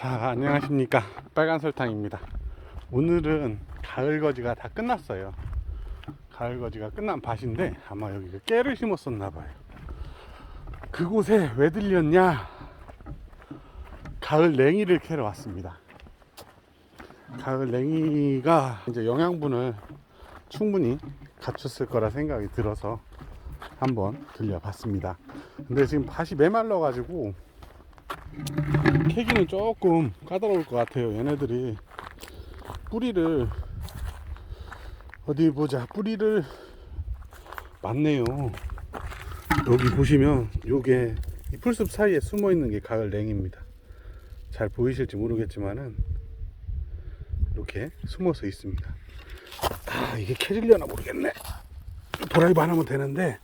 자, 안녕하십니까. 빨간 설탕입니다. 오늘은 가을 거지가 다 끝났어요. 가을 거지가 끝난 밭인데 아마 여기 깨를 심었었나 봐요. 그곳에 왜 들렸냐? 가을 냉이를 캐러 왔습니다. 가을 냉이가 이제 영양분을 충분히 갖췄을 거라 생각이 들어서 한번 들려봤습니다. 근데 지금 밭이 메말라 가지고 캐기는 조금 까다로울 것 같아요. 얘네들이 뿌리를 어디 보자. 뿌리를 맞네요. 여기 보시면 요게 이 풀숲 사이에 숨어 있는 게 가을 냉입니다. 잘 보이실지 모르겠지만은 이렇게 숨어서 있습니다. 아 이게 캐질려나 모르겠네. 드라이브 안 하면 되는데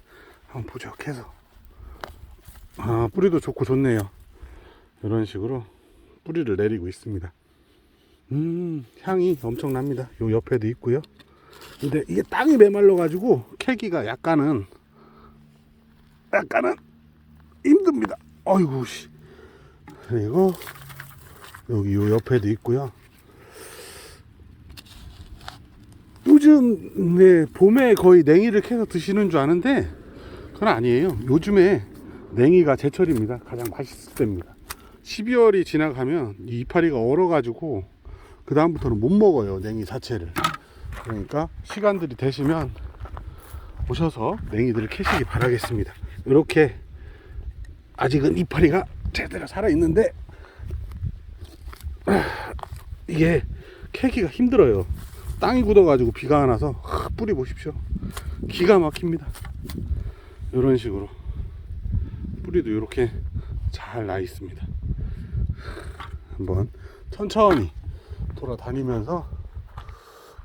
한번 보죠. 캐서 아 뿌리도 좋고 좋네요. 이런 식으로 뿌리를 내리고 있습니다. 음, 향이 엄청납니다. 요 옆에도 있고요. 근데 이게 땅이 메말라 가지고 캐기가 약간은 약간은 힘듭니다. 어이구 씨. 그리고 여기 요 옆에도 있고요. 요즘 네, 봄에 거의 냉이를 캐서 드시는 줄 아는데 그건 아니에요. 요즘에 냉이가 제철입니다. 가장 맛있을 때입니다. 12월이 지나가면 이 이파리가 얼어가지고 그 다음부터는 못 먹어요 냉이 자체를. 그러니까 시간들이 되시면 오셔서 냉이들을 캐시기 바라겠습니다. 이렇게 아직은 이파리가 제대로 살아있는데 이게 캐기가 힘들어요. 땅이 굳어가지고 비가 안 와서 뿌리 보십시오. 기가 막힙니다. 이런 식으로 뿌리도 이렇게 잘 나 있습니다 한번 천천히 돌아다니면서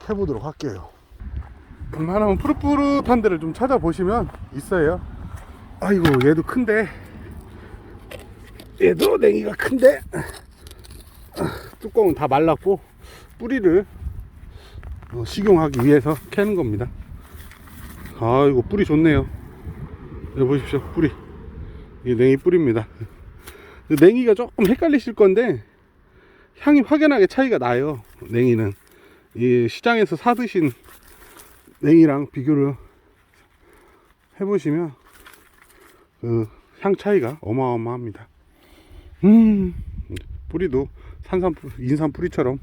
해보도록 할게요. 웬만하면 푸릇푸릇한 데를 좀 찾아보시면 있어요. 아이고 얘도 큰데 얘도 냉이가 큰데 뚜껑은 다 말랐고 뿌리를 어, 식용하기 위해서 캐는 겁니다. 아이고 뿌리 좋네요. 여기 보십시오 뿌리 이게 냉이 뿌리입니다. 냉이가 조금 헷갈리실 건데 향이 확연하게 차이가 나요. 냉이는 이 시장에서 사 드신 냉이랑 비교를 해보시면 그 향 차이가 어마어마합니다. 음 뿌리도 산산 뿌- 인삼 뿌리처럼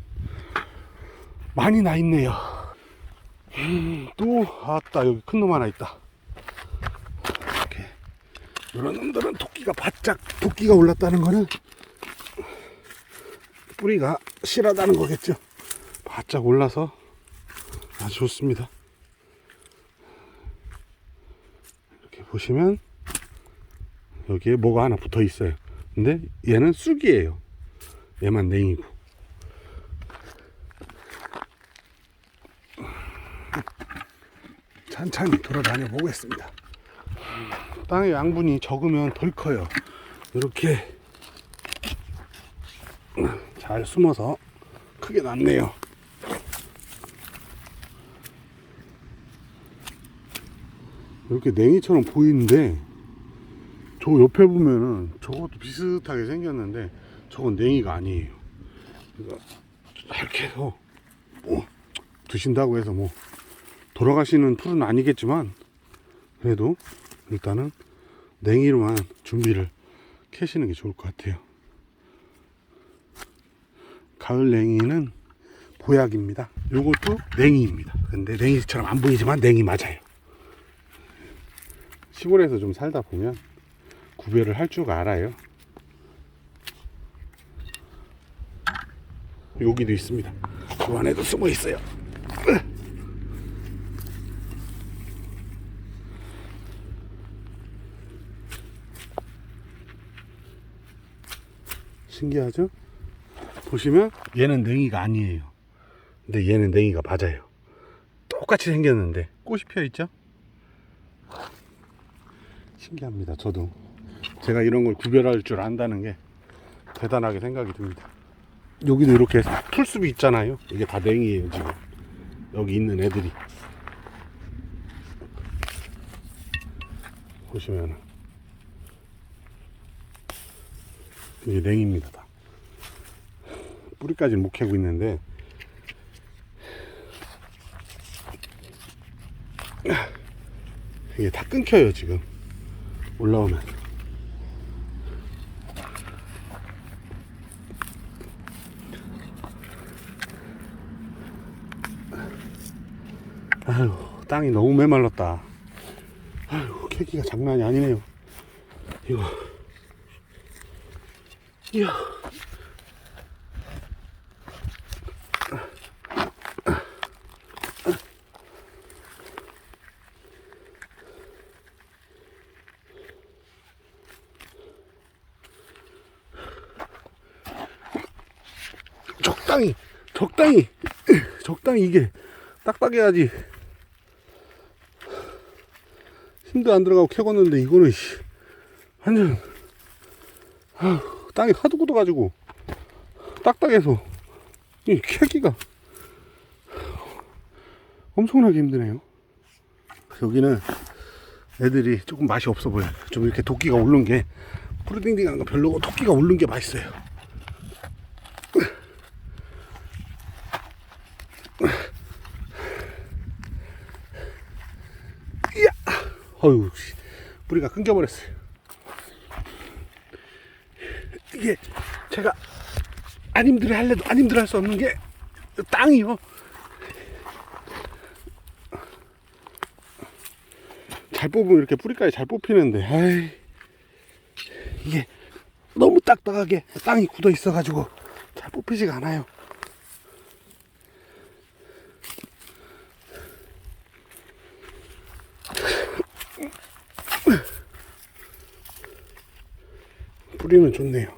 많이 나 있네요. 음, 또 아따 여기 큰 놈 하나 있다. 이렇게 이런 놈들은 토끼가 바짝 토끼가 올랐다는 거는 뿌리가 실하다는 거겠죠. 바짝 올라서 아주 좋습니다. 이렇게 보시면 여기에 뭐가 하나 붙어 있어요. 근데 얘는 쑥이에요. 얘만 냉이고. 천천히 돌아다녀 보겠습니다. 땅의 양분이 적으면 덜 커요. 이렇게 잘 숨어서 크게 났네요. 이렇게 냉이처럼 보이는데 저 옆에 보면은 저것도 비슷하게 생겼는데 저건 냉이가 아니에요. 이렇게 해서 뭐 드신다고 해서 뭐 돌아가시는 풀은 아니겠지만 그래도 일단은 냉이로만 준비를 캐시는 게 좋을 것 같아요. 가을 냉이는 보약입니다. 요것도 냉이입니다. 근데 냉이처럼 안 보이지만 냉이 맞아요. 시골에서 좀 살다 보면 구별을 할 줄 알아요. 여기도 있습니다. 그 안에도 숨어 있어요. 신기하죠? 보시면 얘는 냉이가 아니에요. 근데 얘는 냉이가 맞아요. 똑같이 생겼는데 꽃이 피어 있죠? 신기합니다. 저도 제가 이런 걸 구별할 줄 안다는 게 대단하게 생각이 듭니다. 여기도 이렇게 풀숲이 있잖아요. 이게 다 냉이에요 지금. 여기 있는 애들이 보시면 이게 냉입니다. 다. 뿌리까지는 못 캐고 있는데. 이게 다 끊겨요 지금. 올라오면. 아유 땅이 너무 메말랐다. 아유 캐기가 장난이 아니네요. 이거. 이야 적당히 적당히 적당히 이게 딱딱해야지. 힘도 안 들어가고 캐궜는데 이거는 씨, 완전 땅이 하도 굳어가지고 딱딱해서 이 캐기가 엄청나게 힘드네요. 여기는 애들이 조금 맛이 없어 보여요. 좀 이렇게 도끼가 오른 게 푸르딩딩한 거 별로고 도끼가 오른 게 맛있어요 이야 어휴 씨, 뿌리가 끊겨버렸어요. 이게 제가 안 힘들어 할래도 안 힘들어 할 수 없는 게 땅이요. 잘 뽑으면 이렇게 뿌리까지 잘 뽑히는데 아이. 이게 너무 딱딱하게 땅이 굳어 있어 가지고 잘 뽑히지가 않아요 뿌리는 좋네요.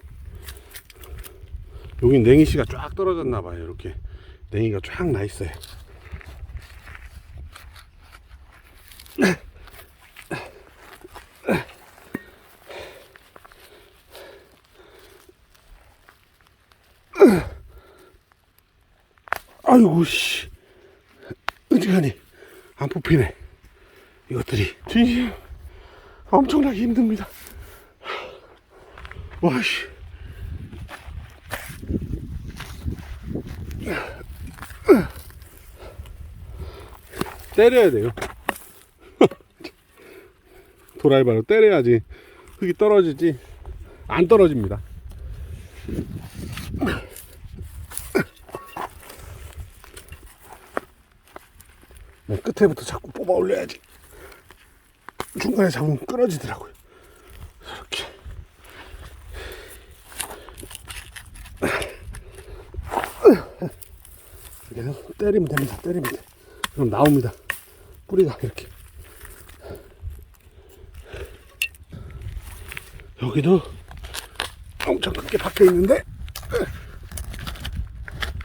여긴 냉이씨가 쫙 떨어졌나 봐요. 이렇게 냉이가 쫙 나 있어요. 아이고 씨 어지간히 안 뽑히네 이것들이 진심 엄청나게 힘듭니다. 와씨. 때려야 돼요. 도라이바로 때려야지 흙이 떨어지지 안 떨어집니다. 맨 끝에부터 자꾸 뽑아 올려야지 중간에 잡으면 끊어지더라고요 이렇게 그래서 때리면 됩니다. 때리면 돼. 그럼 나옵니다. 뿌리가 이렇게. 여기도 엄청 큰게 박혀 있는데,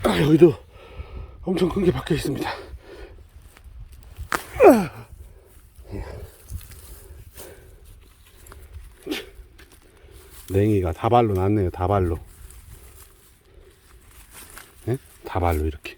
아, 여기도 엄청 큰 게 박혀 있습니다. 냉이가 다발로 났네요. 다발로. 예? 다발로 이렇게.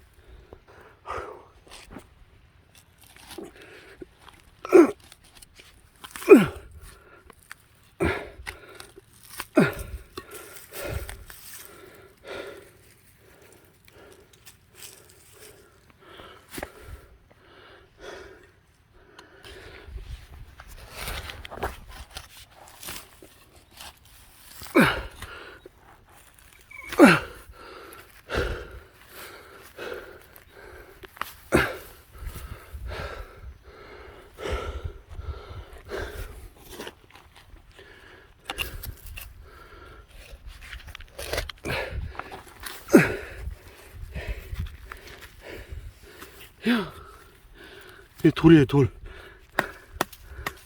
이 돌이에요 돌.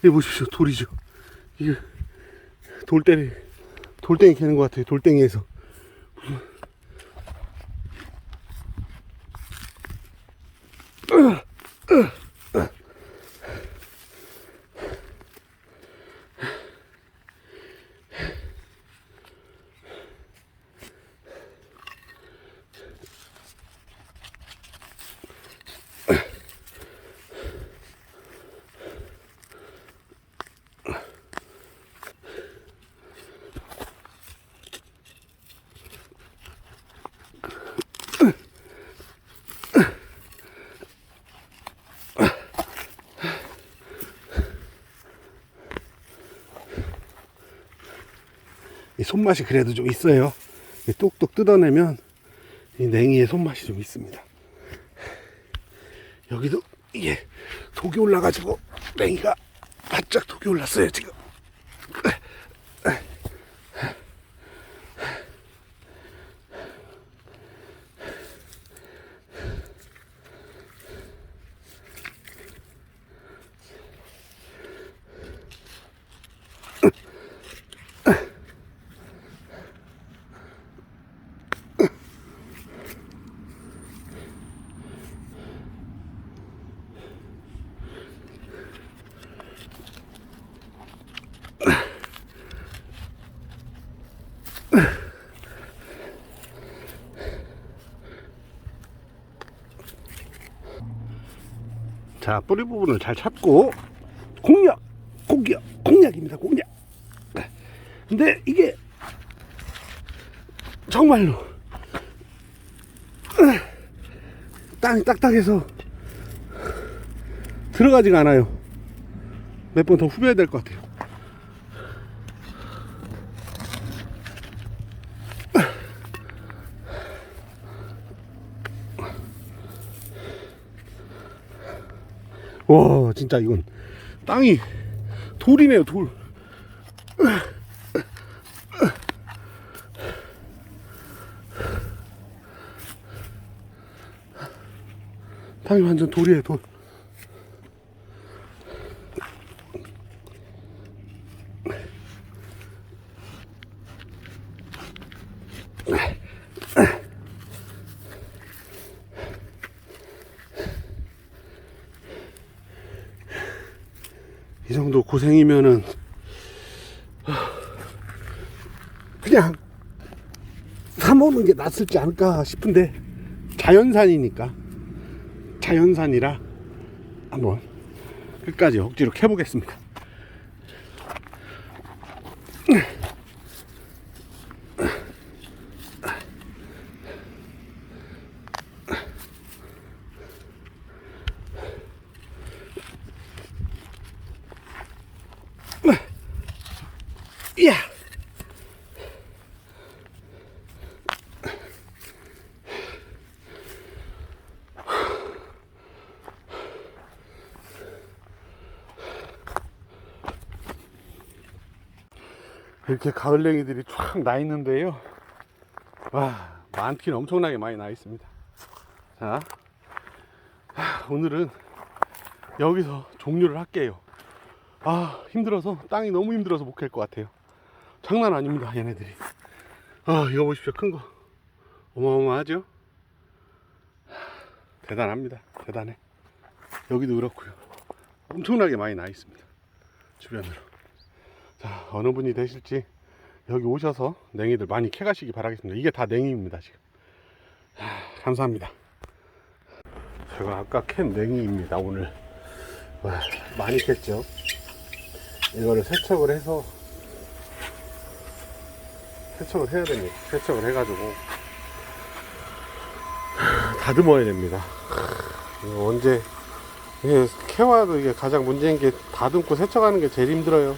이 보십시오 돌이죠. 이게 돌덩이 돌덩이 캐는 것 같아요. 돌덩이에서. 손맛이 그래도 좀 있어요. 이 뚝뚝 뜯어내면 이 냉이의 손맛이 좀 있습니다. 여기도 이게 독이 올라가지고 냉이가 바짝 독이 올랐어요 지금. 자 뿌리 부분을 잘 찾고 공략 공략 공략입니다 공략. 네. 근데 이게 정말로 땅이 딱딱해서 들어가지가 않아요. 몇 번 더 후벼야 될 것 같아요 와 진짜 이건 땅이 돌이네요 돌. 땅이 완전 돌이에요 돌. 이 정도 고생이면은 그냥 사 먹는 게 낫을지 않을까 싶은데 자연산이니까 자연산이라 한번 끝까지 억지로 캐보겠습니다. 이야. 이렇게 가을냉이들이 쫙나 있는데요. 와, 많긴 엄청나게 많이 나 있습니다. 자, 하, 오늘은 여기서 종료를 할게요. 아 힘들어서 땅이 너무 힘들어서 못 캘 것 같아요. 장난 아닙니다 얘네들이. 아 이거 보십시오 큰 거. 어마어마하죠? 대단합니다 대단해. 여기도 그렇고요. 엄청나게 많이 나 있습니다 주변으로 자 어느 분이 되실지 여기 오셔서 냉이들 많이 캐가시기 바라겠습니다 이게 다 냉이입니다 지금 하, 감사합니다 제가 아까 캔 냉이입니다 오늘 와, 많이 캤죠 이거를 세척을 해서 세척을 해야 됩니다. 세척을 해가지고 다듬어야 됩니다. 언제 캐와도 이게 가장 문제인 게 다듬고 세척하는 게 제일 힘들어요.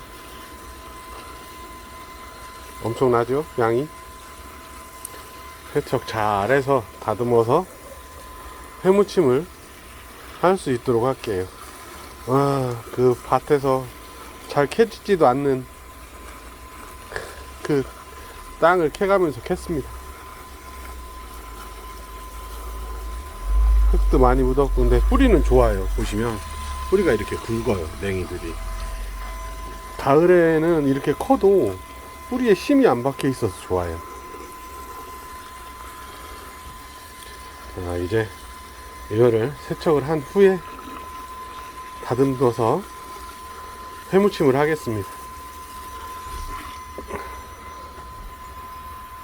엄청나죠? 양이 세척 잘해서 다듬어서 해무침을 할 수 있도록 할게요. 와, 그 밭에서 잘 캐지지도 않는 그 땅을 캐가면서 캤습니다. 흙도 많이 묻었고 근데 뿌리는 좋아요. 보시면 뿌리가 이렇게 굵어요. 냉이들이. 가을에는 이렇게 커도 뿌리에 심이 안 박혀 있어서 좋아요. 자, 이제 이거를 세척을 한 후에 다듬어서 해무침을 하겠습니다.